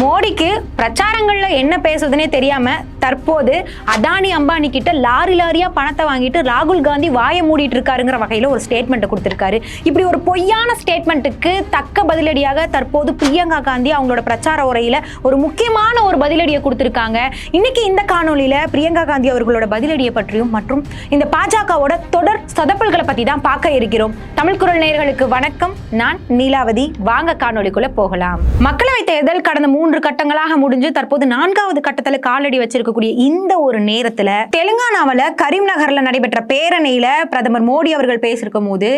மோடிக்கு பிரச்சாரங்கள்ல என்ன பேசுறதுனே தெரியாம தற்போது அதானி அம்பானி கிட்ட லாரி லாரியா பணத்தை வாங்கிட்டு ராகுல் காந்தி வாயை மூடிட்டு இருக்காருங்கிற வகையில ஒரு ஸ்டேட்மெண்ட் கொடுத்திருக்காரு. இப்படி ஒரு பொய்யான ஸ்டேட்மெண்ட்டுக்கு தக்க பதிலடியாக தற்போது பிரியங்கா காந்தி அவங்களோட பிரச்சார உரையில ஒரு முக்கியமான ஒரு பதிலடியை கொடுத்திருக்காங்க. இன்னைக்கு இந்த காணொலியில பிரியங்கா காந்தி அவர்களோட பதிலடியை பற்றியும் மற்றும் இந்த பாஜகவோட தொடர் சொதப்பல்களை பத்தி தான் பார்க்க இருக்கிறோம். தமிழ் குரல் நேயர்களுக்கு வணக்கம். நான் நீலாவதி. வாங்க காணொலிக்குள்ள போகலாம். மக்களவை தேர்தல் கடந்த மூணு மூன்று கட்டங்களாக முடிஞ்சு தற்போது நான்காவது கட்டத்துல காலடி வச்சிருக்கக்கூடிய இந்த ஒரு நேரத்துல தெலுங்கானாவில் கரீம்நகர்ல நடைபெற்ற பேரணியில பிரதமர் மோடி அவர்கள் பேசியிருக்கும் போது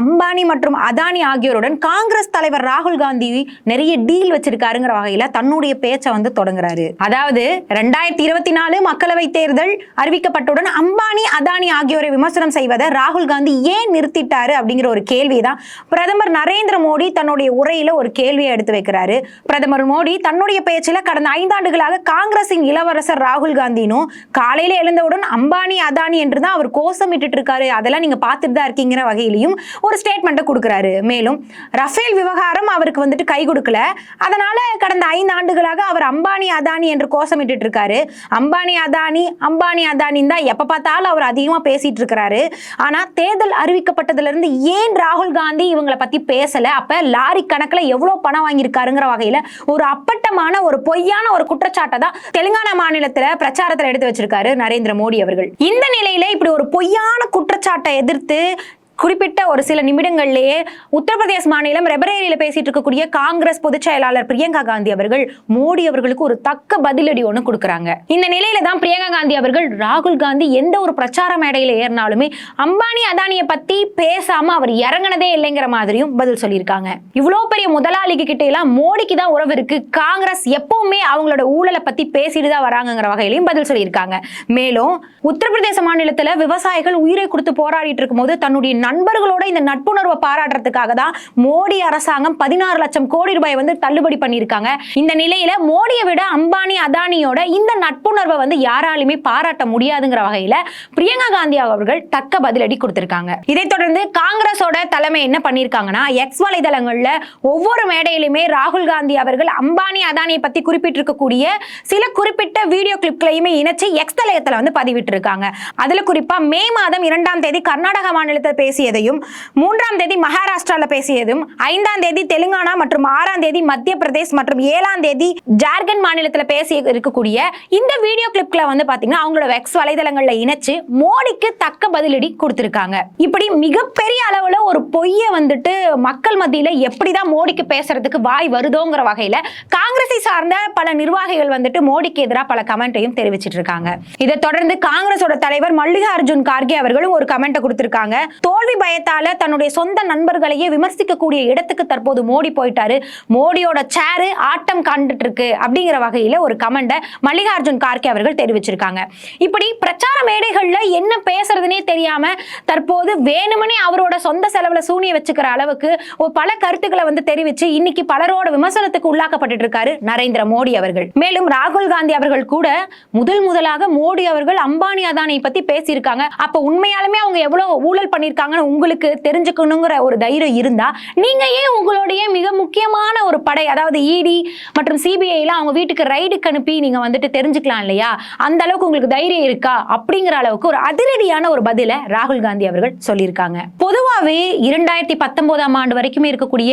அம்பானி மற்றும் அதானி ஆகியோருடன் காங்கிரஸ் தலைவர் ராகுல் காந்தி நிறைய டீல் வச்சிருக்காருங்கிற வகையில தன்னுடைய பேச்சை வந்து தொடங்குறாரு. அதாவது ரெண்டாயிரத்தி இருபத்தி நாலு மக்களவை தேர்தல் அறிவிக்கப்பட்டவுடன் அம்பானி அதானி ஆகியோரை விமர்சனம் செய்வதை ராகுல் காந்தி ஏன் நிறுத்திட்டாரு அப்படிங்கிற ஒரு கேள்வி தான் பிரதமர் நரேந்திர மோடி தன்னுடைய உரையில ஒரு கேள்வியை எடுத்து வைக்கிறாரு. பிரதமர் மோடி தன்னுடைய பேச்சில் கடந்த ஐந்தாண்டுகளாக காங்கிரசின் இளவரசர் ராகுல் காந்தினும் காலையில் எழுந்தவுடன் அம்பானி அதானி என்று தான் அவர் கோஷமிட்டு இருக்காரு. அதெல்லாம் நீங்கள் பார்த்துட்டு தான் இருக்கீங்கிற வகையிலையும் ஒரு ஸ்டேட்மெண்ட்டை கொடுக்குறாரு. மேலும் ரஃபேல் விவகாரம் அவருக்கு வந்துட்டு கை கொடுக்கல. அதனால கடந்த ஐந்து ஆண்டுகளாக அவர் அம்பானி அதானி என்று கோஷமிட்டு இருக்காரு. அம்பானி அதானி அம்பானி அதானின்னு தான் எப்போ பார்த்தாலும் அவர் அதிகமாக பேசிட்டு இருக்கிறாரு. ஆனால் தேர்தல் அறிவிக்கப்பட்டதுலேருந்து ஏன் ராகுல் காந்தி இவங்களை பற்றி பேசலை? அப்போ லாரி கணக்கில் எவ்வளோ பணம் வாங்கியிருக்காருங்கிற வகையில் ஒரு அப்பட்டமான ஒரு பொய்யான ஒரு குற்றச்சாட்டை தான் தெலுங்கானா மாநிலத்துல பிரச்சாரத்தில் எடுத்து வச்சிருக்காரு நரேந்திர மோடி அவர்கள். இந்த நிலையில இப்படி ஒரு பொய்யான குற்றச்சாட்டை எதிர்த்து குறிப்பிட்ட ஒரு சில நிமிடங்கள்லேயே உத்தரப்பிரதேச மாநிலம் ரெபரேலியில் பேசிட்டு இருக்கக்கூடிய காங்கிரஸ் பொதுச் செயலாளர் பிரியங்கா காந்தி அவர்கள் மோடி அவர்களுக்கு ஒரு தக்க பதிலடி ஒன்று கொடுக்குறாங்க. இந்த நிலையில தான் பிரியங்கா காந்தி அவர்கள் ராகுல் காந்தி எந்த ஒரு பிரச்சார மேடையில் ஏறினாலுமே அம்பானி அதானியை பத்தி பேசாம அவர் இறங்கினதே இல்லைங்கிற மாதிரியும் பதில் சொல்லியிருக்காங்க. இவ்வளோ பெரிய முதலாளிக்கு கிட்ட எல்லாம் மோடிக்கு தான் உறவு இருக்கு. காங்கிரஸ் எப்பவுமே அவங்களோட ஊழலை பத்தி பேசிட்டு தான் வராங்கங்கிற வகையிலையும் பதில் சொல்லியிருக்காங்க. மேலும் உத்தரப்பிரதேச மாநிலத்தில் விவசாயிகள் உயிரை கொடுத்து போராடிட்டு இருக்கும்போது தன்னுடைய நண்பர்களோட இந்த நட்புணர்வை பாராட்டுறதுக்காக தான் மோடி அரசாங்கம் பதினாறு லட்சம் கோடி ரூபாய் வந்து தள்ளுபடி பண்ணியிருக்காங்க. இந்த நிலையில மோடியை விட அம்பானி அதானியோட இந்த நட்புணர்வை வந்து யாராலுமே பாராட்ட முடியாதுங்கிற வகையில பிரியங்கா காந்தி அவர்கள் தக்க பதிலடி கொடுத்திருக்காங்க. இதைத் தொடர்ந்து காங்கிரஸோட தலைமை என்ன பண்ணியிருக்காங்கன்னா எக்ஸ் வலைதளங்கள்ல ஒவ்வொரு மேடையிலுமே ராகுல் காந்தி அவர்கள் அம்பானி அதானியை பத்தி குறிப்பிட்டிருக்கக்கூடிய சில குறிப்பிட்ட வீடியோ கிளிப்களையுமே இணைச்சு எக்ஸ் தளயத்துல வந்து பதிவிட்டிருக்காங்க. அதுல குறிப்பா மே மாதம் இரண்டாம் தேதி கர்நாடக மாநிலத்தில் பேசியதையும் மூன்றாம் தேதி மகாராஷ்டிராவில் பேசியதும் ஐந்தாம் தேதி தெலுங்கானா மற்றும் ஆறாம் தேதி மத்திய பிரதேஷ் மற்றும் ஏழாம் தேதி ஜார்க்கண்ட் மாநிலத்தில் பேசி இருக்கக்கூடிய இந்த வீடியோ கிளிப்ல வந்து பாத்தீங்கன்னா அவங்களோட எக்ஸ் வலைதளங்களில் இணைச்சு மோடிக்கு தக்க பதிலடி கொடுத்திருக்காங்க. இப்படி மிகப்பெரிய அளவில் ஒரு பொய்யை வந்துட்டு மக்கள் மத்தியில் எப்படிதான் மோடிக்கு பேசுறதுக்கு வாய் வருதோங்கிற வகையில் காங்கிரஸை சார்ந்த பல நிர்வாகிகள் வந்துட்டு மோடிக்கு எதிராக பல கமெண்ட்டையும் தெரிவிச்சிட்டு இருக்காங்க. இதை தொடர்ந்து காங்கிரஸோட தலைவர் மல்லிகா அர்ஜுன் கார்கே அவர்களும் ஒரு கமெண்ட் கொடுத்திருக்காங்க. தோல்வி பயத்தால தன்னுடைய சொந்த நண்பர்களையே விமர்சிக்கக்கூடிய இடத்துக்கு தற்போது மோடி போயிட்டாரு. மோடியோட சேரு ஆட்டம் காண்டுட்டு இருக்கு அப்படிங்கிற வகையில ஒரு கமெண்டை மல்லிகார்ஜுன் கார்கே அவர்கள் தெரிவிச்சிருக்காங்க. இப்படி பிரச்சார மேடைகள்ல என்ன பேசுறதுனே தெரியாம தற்போது வேணுமனே அவரோட சொந்த செலவுல சூனிய வச்சுக்கிற அளவுக்கு பல கருத்துக்களை வந்து தெரிவிச்சு இன்னைக்கு பலரோட விமர்சனத்துக்கு உள்ளாக்கப்பட்டு இருக்காரு நரேந்திர மோடி அவர்கள். மேலும் ராகுல் காந்தி அவர்கள் கூட முதல் முதலாக மோடி அவர்கள் அம்பானி அதானை பத்தி பேசியிருக்காங்க. அப்ப உண்மையாலுமே அவங்க எவ்வளவு ஊழல் இருக்காங்கன்னு உங்களுக்கு தெரிஞ்சுக்கணுங்கிற ஒரு தைரியம் இருந்தா நீங்க ஏன் உங்களுடைய மிக முக்கியமான ஒரு படை அதாவது இடி மற்றும் சிபிஐயில் அவங்க வீட்டுக்கு ரைடுக்கு அனுப்பி நீங்க வந்துட்டு தெரிஞ்சுக்கலாம் இல்லையா? அந்த அளவுக்கு உங்களுக்கு தைரியம் இருக்கா? அப்படிங்கிற அளவுக்கு ஒரு அதிரடியான ஒரு பதிலை ராகுல் காந்தி அவர்கள் சொல்லியிருக்காங்க. பொதுவாகவே இரண்டாயிரத்தி பத்தொன்பதாம் ஆண்டு வரைக்குமே இருக்கக்கூடிய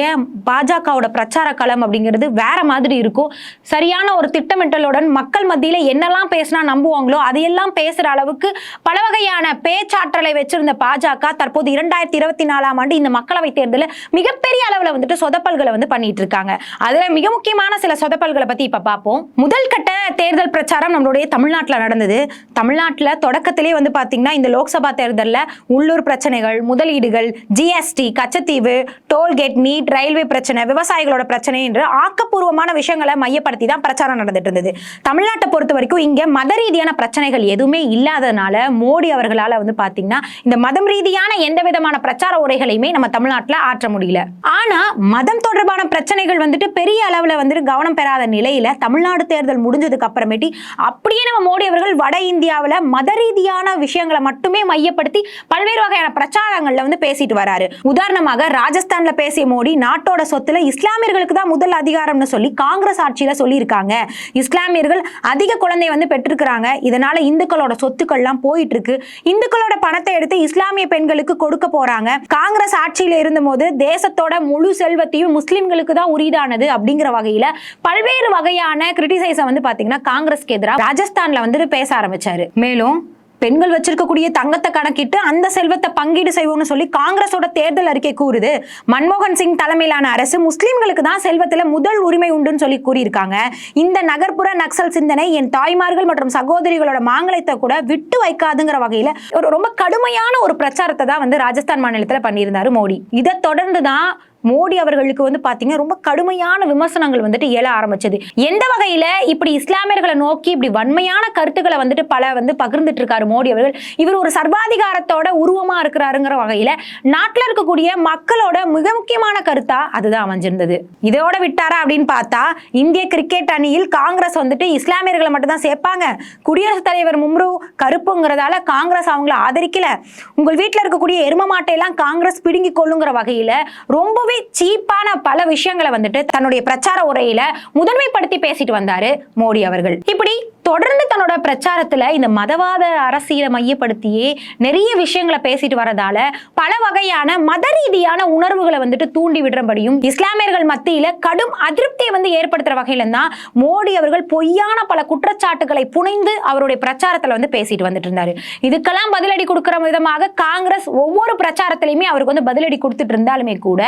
பாஜகவோட பிரச்சார களம் அப்படிங்கிறது வேற மாதிரி இருக்கும். சரியான ஒரு திட்டமிட்டலுடன் மக்கள் மத்தியில் என்னெல்லாம் பேசினா நம்புவாங்களோ அதையெல்லாம் பேசுற அளவுக்கு பல வகையான பேச்சாற்றலை வச்சிருந்த பாஜக தற்போது இரண்டாயிரத்தி இருபத்தி நாலாம் ஆண்டு இந்த மக்களவை தேர்தலில் மிகப்பெரிய அளவில் வந்துட்டு சொதப்பல்களை வந்து பண்ணிட்டு இருக்காங்க அதுல மிக முக்கியமான சில சொதப்பல்களை பத்தி இப்ப பார்ப்போம் முதல் கட்ட தேர்தல் பிரச்சாரம் நம்மளுடைய தமிழ்நாட்டில் நடந்தது. தமிழ்நாட்டில் தொடக்கத்திலே வந்து பார்த்தீங்கன்னா இந்த லோக்சபா தேர்தலில் உள்ளூர் பிரச்சனைகள் முதலீடுகள் GST Katchatheevu toll gate NEET railway பிரச்சனை விவசாயிகளோட பிரச்சனை என்று ஆக்கப்பூர்வமான விஷயங்களை மையப்படுத்தி தான் பிரச்சாரம் நடந்துட்டு இருந்தது. தமிழ்நாட்டை பொறுத்த வரைக்கும் இங்கே மத ரீதியான பிரச்சனைகள் எதுவுமே இல்லாதனால மோடி அவர்களால் வந்து பார்த்தீங்கன்னா இந்த மதம் ரீதியான எந்த விதமான பிரச்சார உரைகளையுமே நம்ம தமிழ்நாட்டில் ஆற்ற முடியல. ஆனா மதம் தொடர்பான பிரச்சனைகள் வந்துட்டு பெரிய அளவில் வந்துட்டு கவனம் பெறாத நிலையில தமிழ்நாடு தேர்தல் முடிஞ்சதுக்கு அப்புறமேட்டி அப்படியே நம்ம மோடி அவர்கள் வட இந்தியாவில் மத ரீதியான விஷயங்களை மட்டுமே மையப்படுத்தி பல்வேறு வகையான பிரச்சாரங்கள்ல வந்து பேசிட்டு வராரு. உதாரணமாக ராஜஸ்தான்ல பேசிய மோடி நாட்டோட சொத்துல இஸ்லாமியர்களுக்கு தான் முதல் அதிகாரம்னு சொல்லி காங்கிரஸ் ஆட்சியில சொல்லியிருக்காங்க. இஸ்லாமியர்கள் அதிக குழந்தை வந்து பெற்றிருக்கிறாங்க. இதனால இந்துக்களோட சொத்துக்கள்லாம் போயிட்டு இருக்கு. இந்துக்களோட பணத்தை எடுத்து இஸ்லாமிய பெண்களுக்கு கொடுக்க போறாங்க. காங்கிரஸ் ஆட்சியில இருந்தபோது தேசத்தோட முழு செல்வத்தையும் முஸ்லிம்களுக்கு தான் உரிதானது அப்படிங்கிற வகையில பல்வேறு வகையான கிரிட்டிசைஸை வந்து பாத்தீங்கன்னா காங்கிரஸ்க்கு எதிராக ராஜஸ்தான்ல வந்து பேச ஆரம்பிச்சாரு. மேலும் பெண்கள் வச்சிருக்கக்கூடிய தங்கத்தை கணக்கிட்டு அந்த செல்வத்தை பங்கீடு செய்வோம்னு சொல்லி காங்கிரஸோட தேர்தல் அறிக்கை கூறுது. மன்மோகன் சிங் தலைமையிலான அரசு முஸ்லீம்களுக்கு தான் செல்வத்தில் முதல் உரிமை உண்டுன்னு சொல்லி கூறியிருக்காங்க. இந்த நகர்ப்புற நக்சல் சிந்தனை என் தாய்மார்கள் மற்றும் சகோதரிகளோட மாங்கலத்தை கூட விட்டு வைக்காதுங்கிற வகையில் ஒரு ரொம்ப கடுமையான ஒரு பிரச்சாரத்தை தான் வந்து ராஜஸ்தான் மாநிலத்தில் பண்ணியிருந்தாரு மோடி. இதை தொடர்ந்து தான் மோடி அவர்களுக்கு வந்து பார்த்தீங்கன்னா ரொம்ப கடுமையான விமர்சனங்கள் வந்துட்டு எழ ஆரம்பிச்சது. எந்த வகையில் இப்படி இஸ்லாமியர்களை நோக்கி இப்படி வன்மையான கருத்துக்களை வந்துட்டு பல வந்து பகிர்ந்துட்டு இருக்காரு மோடி அவர்கள் இவர் ஒரு சர்வாதிகாரத்தோட உருவமா இருக்கிறாருங்கிற வகையில் நாட்டில் இருக்கக்கூடிய மக்களோட மிக முக்கியமான கருத்தா அதுதான் அமைஞ்சிருந்தது. இதோட விட்டாரா அப்படின்னு பார்த்தா இந்திய கிரிக்கெட் அணியில் காங்கிரஸ் வந்துட்டு இஸ்லாமியர்களை மட்டும் தான் சேர்ப்பாங்க. குடியரசுத் தலைவர் மும்ரு கருப்புங்கிறதால காங்கிரஸ் அவங்கள ஆதரிக்கல. உங்கள் வீட்டில் இருக்கக்கூடிய எரும மாட்டையெல்லாம் காங்கிரஸ் பிடுங்கி கொள்ளுங்கிற வகையில் ரொம்பவே சீப்பான பல விஷயங்களை வந்துட்டு தன்னுடைய பிரச்சார உரையில முதன்மைப்படுத்தி பேசிட்டு வந்தாரு மோடி அவர்கள். இப்படி தொடர்ந்து தன்னோட பிரச்சாரத்துல இந்த மதவாத அரசியலை மையப்படுத்தியே நிறைய விஷயங்களை பேசிட்டு வரதால பல வகையான மத ரீதியான உணர்வுகளை வந்துட்டு தூண்டி விடுறபடியும் இஸ்லாமியர்கள் மத்தியில கடும் அதிருப்தியை வந்து ஏற்படுத்துற வகையில தான் மோடி அவர்கள் பொய்யான பல குற்றச்சாட்டுகளை புனைந்து அவருடைய பிரச்சாரத்துல வந்து பேசிட்டு வந்துட்டு இருந்தாரு. இதுக்கெல்லாம் பதிலடி கொடுக்கிற விதமாக காங்கிரஸ் ஒவ்வொரு பிரச்சாரத்திலையுமே அவருக்கு வந்து பதிலடி கொடுத்துட்டு இருந்தாலுமே கூட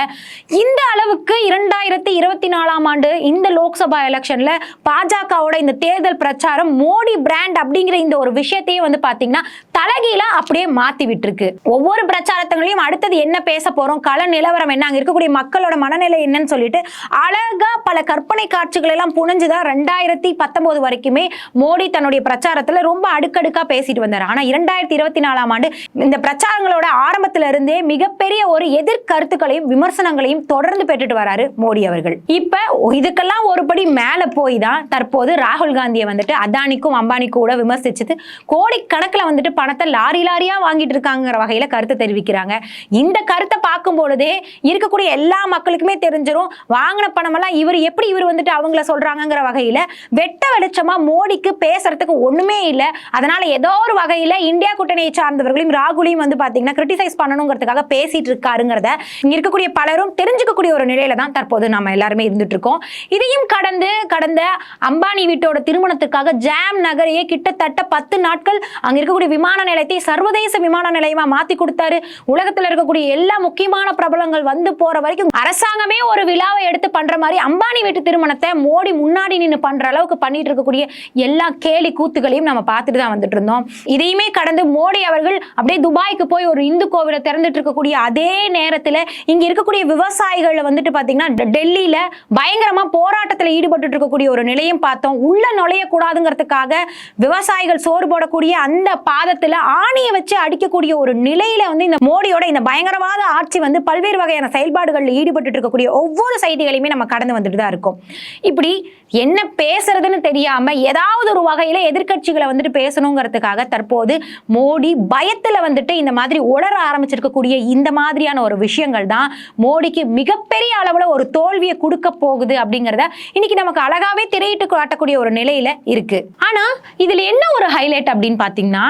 இந்த அளவுக்கு இரண்டாயிரத்தி இருபத்தி நாலாம் ஆண்டு இந்த லோக்சபா எலெக்ஷன்ல பாஜகவோட இந்த தேர்தல் பிரச்சாரம் மோடி பிராண்ட் அப்படிங்கிற இந்த ஒரு விஷயத்தையே வந்து பார்த்தீங்கன்னா தலகீழா அப்படியே மாத்தி விட்டுருக்கு. ஒவ்வொரு பிரச்சாரத்தங்களையும் அடுத்தது என்ன பேச போறோம்? கள நிலவரம் என்ன? அங்கே இருக்கக்கூடிய மக்களோட மனநிலை என்னன்னு சொல்லிட்டு அழகா பல கற்பனை காட்சிகள் எல்லாம் புனைஞ்சுதான் ரெண்டாயிரத்தி பத்தொன்பது வரைக்குமே மோடி தன்னுடைய பிரச்சாரத்தில் ரொம்ப அடுக்கடுக்கா பேசிட்டு வந்தார். ஆனா இரண்டாயிரத்தி இருபத்தி நாலாம் ஆண்டு இந்த பிரச்சாரங்களோட ஆரம்பத்துல இருந்தே மிகப்பெரிய ஒரு எதிர்கருத்துக்களையும் விமர்சனங்களையும் தொடர்ந்து பெற்றுட்டு வராரு மோடி அவர்கள். இப்ப இதுக்கெல்லாம் ஒருபடி மேல போய் தான் தற்போது ராகுல் காந்தியை வந்துட்டு அதானிக்கும் அம்பானிக்கும் கூட விமர்சிச்சது கோடிக்கணக்கில் வந்துட்டு பணத்தை லாரி லாரியாக வாங்கிட்டு இருக்காங்கிற வகையில் கருத்து தெரிவிக்கிறாங்க. இந்த கருத்தை பார்க்கும் பொழுதே இருக்கக்கூடிய எல்லா மக்களுக்குமே தெரிஞ்சிடும் வாங்கின பணமெல்லாம் இவர் எப்படி இவர் வந்துட்டு அவங்கள சொல்கிறாங்கங்கிற வகையில் வெட்ட வெளிச்சமாக மோடிக்கு பேசுறதுக்கு ஒன்றுமே இல்லை. அதனால ஏதோ ஒரு வகையில் இந்தியா கூட்டணியை சார்ந்தவர்களையும் ராகுலையும் வந்து பார்த்தீங்கன்னா கிரிட்டிசைஸ் பண்ணணுங்கிறதுக்காக பேசிட்டு இருக்காருங்கிறத இங்கே இருக்கக்கூடிய பலரும் தெரிஞ்சுக்கக்கூடிய ஒரு நிலையில தான் தற்போது நம்ம எல்லாருமே இருந்துட்டு இருக்கோம் இதையும் கடந்து கடந்த அம்பானி வீட்டோட திருமணத்துக்காக ஜாம் நகரையே கிட்டத்தட்ட பத்து நாட்கள் அங்க இருக்கக்கூடிய விமான நிலையத்தை சர்வதேச விமான நிலையமா மாத்தி கொடுத்தாரு. உலகத்துல இருக்கக்கூடிய எல்லா முக்கியமான பிரபலங்கள் வந்து போற வரைக்கும் அரசாங்கமே ஒரு விழாவை எடுத்து பண்ற மாதிரி அம்பானி வீட்டு திருமணத்தை மோடி முன்னாடி நின்று பண்ற அளவுக்கு பண்ணிட்டு இருக்கக்கூடிய எல்லா கேலி கூத்துகளையும் நம்ம பார்த்துட்டு தான் வந்துட்டு இருந்தோம். இதையுமே கடந்து மோடி அவர்கள் அப்படியே துபாய்க்கு போய் ஒரு இந்து கோவிலை திறந்துட்டு இருக்கக்கூடிய அதே நேரத்தில் இங்க இருக்கக்கூடிய விவசாயிகள் வந்துட்டு பாத்தீங்கன்னா டெல்லியில் டெல்லியில பயங்கரமா போராட்டத்துல ஈடுபட்டு இருக்கக்கூடிய ஒரு நிலையும் பார்த்தோம். உள்ள நுழையக்கூடாதுங்கிற நுழையக்கூடாதுங்கிறதுக்காக விவசாயிகள் சோறு போடக்கூடிய அந்த பாதத்துல ஆணியை வச்சு அடிக்கக்கூடிய ஒரு நிலையில வந்து இந்த மோடியோட இந்த பயங்கரவாத ஆட்சி வந்து பல்வேறு வகையான செயல்பாடுகளில் ஈடுபட்டு இருக்கக்கூடிய ஒவ்வொரு செய்திகளையுமே நம்ம கடந்து வந்துட்டு தான் இருக்கும். இப்படி என்ன பேசுறதுன்னு தெரியாம ஏதாவது ஒரு வகையில எதிர்க்கட்சிகளை வந்துட்டு பேசணுங்கிறதுக்காக தற்போது மோடி பயத்துல வந்துட்டு இந்த மாதிரி உளர ஆரம்பிச்சிருக்கக்கூடிய இந்த மாதிரியான ஒரு விஷயங்கள் தான் மோடிக்கு மிகப்பெரிய அளவுல ஒரு தோல்வியை கொடுக்க போகுது அப்படிங்கிறத இன்னைக்கு நமக்கு அழகாவே திரையிட்டு காட்டக்கூடிய ஒரு நிலையில இருக்கு. ஆனா இதுல என்ன ஒரு ஹைலைட் அப்படின்னு பாத்தீங்கன்னா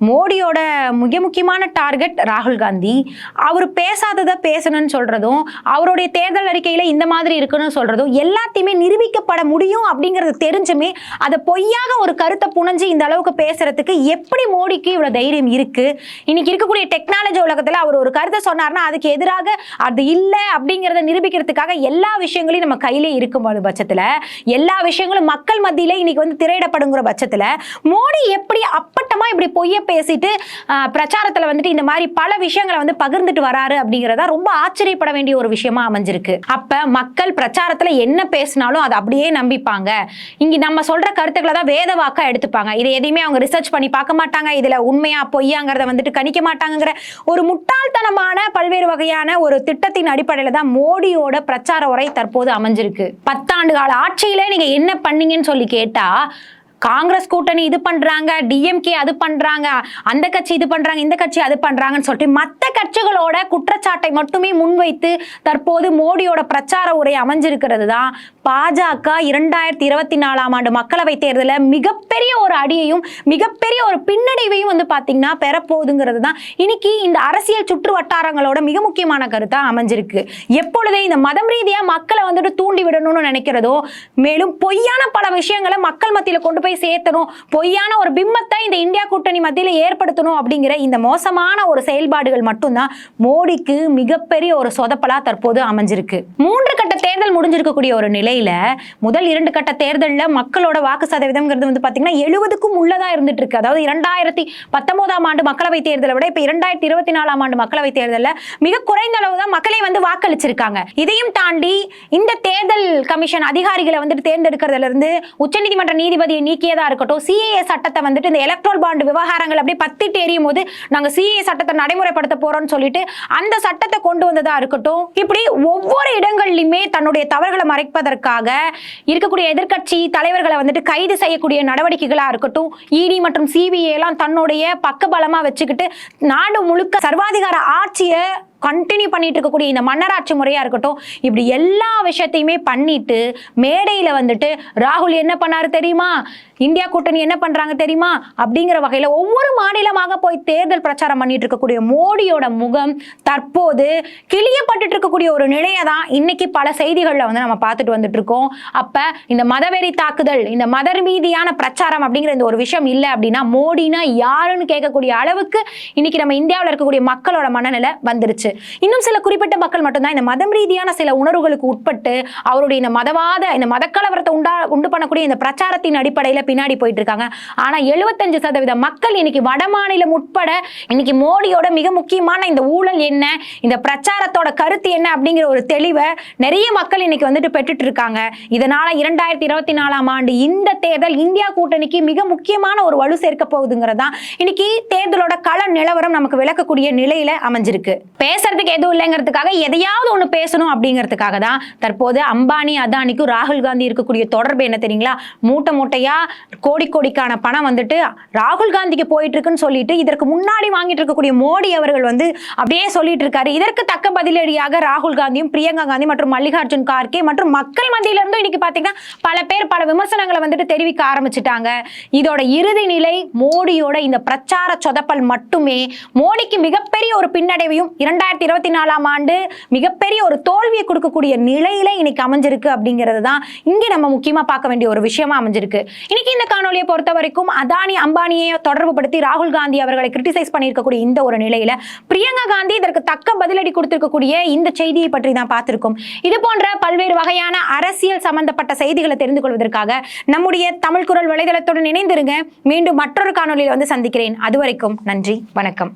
மோடியோட மிக முக்கியமான டார்கெட் ராகுல் காந்தி. அவர் பேசாததை பேசணும்னு சொல்கிறதும் அவருடைய தேர்தல் அறிக்கையில் இந்த மாதிரி இருக்குன்னு சொல்கிறதும் எல்லாத்தையுமே நிரூபிக்கப்பட முடியும் அப்படிங்கிறது தெரிஞ்சுமே அதை பொய்யாக ஒரு கருத்தை புனைஞ்சு இந்த அளவுக்கு பேசுறதுக்கு எப்படி மோடிக்கு இவ்வளோ தைரியம் இருக்குது இன்னைக்கு இருக்கக்கூடிய டெக்னாலஜி உலகத்தில் அவர் ஒரு கருத்தை சொன்னார்னா அதுக்கு எதிராக அது இல்லை அப்படிங்கிறத நிரூபிக்கிறதுக்காக எல்லா விஷயங்களையும் நம்ம கையிலே இருக்கும் போது எல்லா விஷயங்களும் மக்கள் மத்தியில் இன்னைக்கு வந்து திரையிடப்படுங்கிற பட்சத்தில் மோடி எப்படி அப்பட்டமாக இப்படி பொய்ய பேசிட்டு பிரச்சாரத்தில் பிரச்சாரத்துல வந்துட்டு இந்த மாதிரி பல விஷயங்களை வந்து பகிர்ந்துட்டு வராரு அப்படிங்கிறதா ரொம்ப ஆச்சரியப்பட வேண்டிய ஒரு விஷயமா அமைஞ்சிருக்கு. அப்ப மக்கள் பிரச்சாரத்துல என்ன பேசினாலும் அதை அப்படியே நம்பிப்பாங்க. இங்க நம்ம சொல்ற கருத்துக்களை தான் வேத வாக்கா எடுத்துப்பாங்க. இதை எதையுமே அவங்க ரிசர்ச் பண்ணி பார்க்க மாட்டாங்க. இதுல உண்மையா பொய்யாங்கிறத வந்துட்டு கணிக்க மாட்டாங்கங்கிற ஒரு முட்டாள்தனமான பல்வேறு வகையான ஒரு திட்டத்தின் அடிப்படையில தான் மோடியோட பிரச்சார உரை தற்போது அமைஞ்சிருக்கு. பத்தாண்டு கால ஆட்சியிலே நீங்க என்ன பண்ணீங்கன்னு சொல்லி கேட்டா காங்கிரஸ் கூட்டணி இது பண்றாங்க டிஎம்கே அது பண்றாங்க அந்த கட்சி இது பண்றாங்க இந்த கட்சி அது பண்றாங்கன்னு சொல்லிட்டு மற்ற கட்சிகளோட குற்றச்சாட்டை மட்டுமே முன்வைத்து தற்போது மோடியோட பிரச்சார உரை அமைஞ்சிருக்கிறது தான் பாஜக இரண்டாயிரத்தி இருபத்தி நாலாம் ஆண்டு மக்களவை தேர்தலில் மிகப்பெரிய ஒரு அடியையும் மிகப்பெரிய ஒரு பின்னடைவையும் வந்து பார்த்தீங்கன்னா பெறப்போகுதுங்கிறது தான் இன்னைக்கு இந்த அரசியல் சுற்று வட்டாரங்களோட மிக முக்கியமான கருத்தாக அமைஞ்சிருக்கு. எப்பொழுதே இந்த மதம் ரீதியாக மக்களை வந்துட்டு தூண்டி விடணும்னு நினைக்கிறதோ மேலும் பொய்யான பல விஷயங்களை மக்கள் மத்தியில் கொண்டு போய் சேர்த்தணும் பொய்யான ஒரு பிம்பத்தை இந்த இந்தியா கூட்டணி மத்தியில் ஏற்படுத்தணும் அப்படிங்கிற இந்த மோசமான ஒரு செயல்பாடுகள் மட்டும்தான் மோடிக்கு மிகப்பெரிய ஒரு சொதப்பலா தற்போது அமைஞ்சிருக்கு. மூன்று கட்ட தேர்தல் முடிஞ்சிருக்கக்கூடிய ஒரு நிலை நிலையில முதல் இரண்டு கட்ட தேர்தலில் மக்களோட வாக்கு சதவீதம்ங்கிறது வந்து பார்த்தீங்கன்னா எழுபதுக்கும் உள்ளதா இருந்துட்டு இருக்கு அதாவது இரண்டாயிரத்தி பத்தொன்பதாம் ஆண்டு மக்களவை தேர்தலை விட இப்போ இரண்டாயிரத்தி இருபத்தி நாலாம் ஆண்டு மக்களவை தேர்தலில் மிக குறைந்த அளவு தான் மக்களே வந்து வாக்களிச்சிருக்காங்க. இதையும் தாண்டி இந்த தேர்தல் கமிஷன் அதிகாரிகளை வந்துட்டு தேர்ந்தெடுக்கிறதுல இருந்து உச்சநீதிமன்ற நீதிபதியை நீக்கியதா இருக்கட்டும் சிஏஏ சட்டத்தை வந்துட்டு இந்த எலக்ட்ரல் பாண்ட் விவகாரங்கள் அப்படியே பத்திட்டு எரியும் போது நாங்க சிஏஏ சட்டத்தை நடைமுறைப்படுத்த போறோம்னு சொல்லிட்டு அந்த சட்டத்தை கொண்டு வந்ததா இருக்கட்டும் இப்படி ஒவ்வொரு இடங்கள்லையுமே தன்னுடைய தவறுகளை மறைப்பதற்கு செய்வதற்காக இருக்கக்கூடிய எதிர்க்கட்சி தலைவர்களை வந்துட்டு கைது செய்யக்கூடிய நடவடிக்கைகளாக இருக்கட்டும் இடி மற்றும் சிபிஐ எல்லாம் தன்னுடைய பக்கபலமாக வச்சுக்கிட்டு நாடு முழுக்க சர்வாதிகார ஆட்சியை கண்டினியூ பண்ணிட்டு இருக்கக்கூடிய இந்த மன்னராட்சி முறையாக இருக்கட்டும் இப்படி எல்லா விஷயத்தையுமே பண்ணிட்டு மேடையில் வந்துட்டு ராகுல் என்ன பண்ணாரு தெரியுமா? இந்தியா கூட்டணி என்ன பண்ணுறாங்க தெரியுமா? அப்படிங்கிற வகையில் ஒவ்வொரு மாநிலமாக போய் தேர்தல் பிரச்சாரம் பண்ணிட்டு இருக்கக்கூடிய மோடியோட முகம் தற்போது கிளியப்பட்டு இருக்கக்கூடிய ஒரு நிலையை தான் இன்னைக்கு பல செய்திகளில் வந்து நம்ம பார்த்துட்டு வந்துட்டு இருக்கோம். அப்போ இந்த மதவெறி தாக்குதல் இந்த மத மீதியான பிரச்சாரம் அப்படிங்கிற இந்த ஒரு விஷயம் இல்லை அப்படின்னா மோடினா யாருன்னு கேட்கக்கூடிய அளவுக்கு இன்னைக்கு நம்ம இந்தியாவில் இருக்கக்கூடிய மக்களோட மனநிலை வந்துருச்சு. இன்னும் சில குறிப்பிட்ட மக்கள் மட்டும்தான் இந்த மதம் ரீதியான சில உணர்வுகளுக்கு உட்பட்டு அவருடைய இந்த மதவாத இந்த மதக்கலவரத்தை உண்டா உண்டு பண்ணக்கூடிய இந்த பிரச்சாரத்தின் அடிப்படையில் பின்னாடி போயிட்டு இருக்காங்க ஆனா எழுபத்தஞ்சு சதவீத மக்கள் இன்னைக்கு வட மாநிலம் உட்பட இன்னைக்கு மோடியோட மிக முக்கியமான இந்த ஊழல் என்ன இந்த பிரச்சாரத்தோட கருத்து என்ன அப்படிங்கிற ஒரு தெளிவை நிறைய மக்கள் இன்னைக்கு வந்துட்டு பெற்றுட்டு இருக்காங்க இதனால இரண்டாயிரத்தி இருபத்தி நாலாம் ஆண்டு இந்த தேர்தல் இந்தியா கூட்டணிக்கு மிக முக்கியமான ஒரு வலு சேர்க்க போகுதுங்கிறதா இன்னைக்கு தேர்தலோட கள நிலவரம் நமக்கு விளக்கக்கூடிய நிலையில அமைஞ்சிருக்கு. பேசுறதுக்கு எதுவும் இல்லைங்கிறதுக்காக எதையாவது ஒண்ணு பேசணும் அப்படிங்கிறதுக்காக தான் தற்போது அம்பானி அதானிக்கும் ராகுல் காந்தி இருக்கக்கூடிய தொடர்பு என்ன தெரியுங்களா? மூட்டை மூட்டையா கோடி கோடிக்கான பணம் வந்துட்டு ராகுல் காந்திக்கு போயிட்டு இருக்குன்னு சொல்லிட்டு இதற்கு முன்னாடி வாங்கிட்டு இருக்கக்கூடிய மோடி அவர்கள் வந்து அப்படியே சொல்லிட்டு இருக்காரு. இதற்கு தக்க பதிலடியாக ராகுல் காந்தியும் பிரியங்கா காந்தி மற்றும் மல்லிகார்ஜுன் கார்கே மற்றும் மக்கள் மத்தியில இருந்தும் இன்னைக்கு பாத்தீங்கன்னா பல பேர் பல விமர்சனங்களை வந்துட்டு தெரிவிக்க ஆரம்பிச்சிட்டாங்க. இதோட இறுதி நிலை மோடியோட இந்த பிரச்சார சொதப்பல் மட்டுமே மோடிக்கு மிகப்பெரிய ஒரு பின்னடைவையும் ரெண்டாயிரத்தி இருபத்தி நாலாம் ஆண்டு மிகப்பெரிய ஒரு தோல்வியை கொடுக்கக்கூடிய நிலையில இன்னைக்கு அமைஞ்சிருக்கு அப்படிங்கிறது தான் இங்கே நம்ம முக்கியமா பார்க்க வேண்டிய ஒரு விஷயமா அமைஞ்சிருக்கு. இன்னைக்கு இந்த காணொலியை பொறுத்த வரைக்கும் அதானி அம்பானியை தொடர்பு படுத்தி ராகுல் காந்தி அவர்களை கிரிட்டிசைஸ் பண்ணியிருக்கக்கூடிய இந்த ஒரு நிலையில பிரியங்கா காந்தி இதற்கு தக்க பதிலடி கொடுத்திருக்கக்கூடிய இந்த செய்தியை பற்றி தான் பார்த்திருக்கோம். இது போன்ற பல்வேறு வகையான அரசியல் சம்பந்தப்பட்ட செய்திகளை தெரிந்து கொள்வதற்காக நம்முடைய தமிழ் குரல் வலைதளத்துடன் இணைந்திருங்க. மீண்டும் மற்றொரு காணொலியில் வந்து சந்திக்கிறேன். அதுவரைக்கும் நன்றி. வணக்கம்.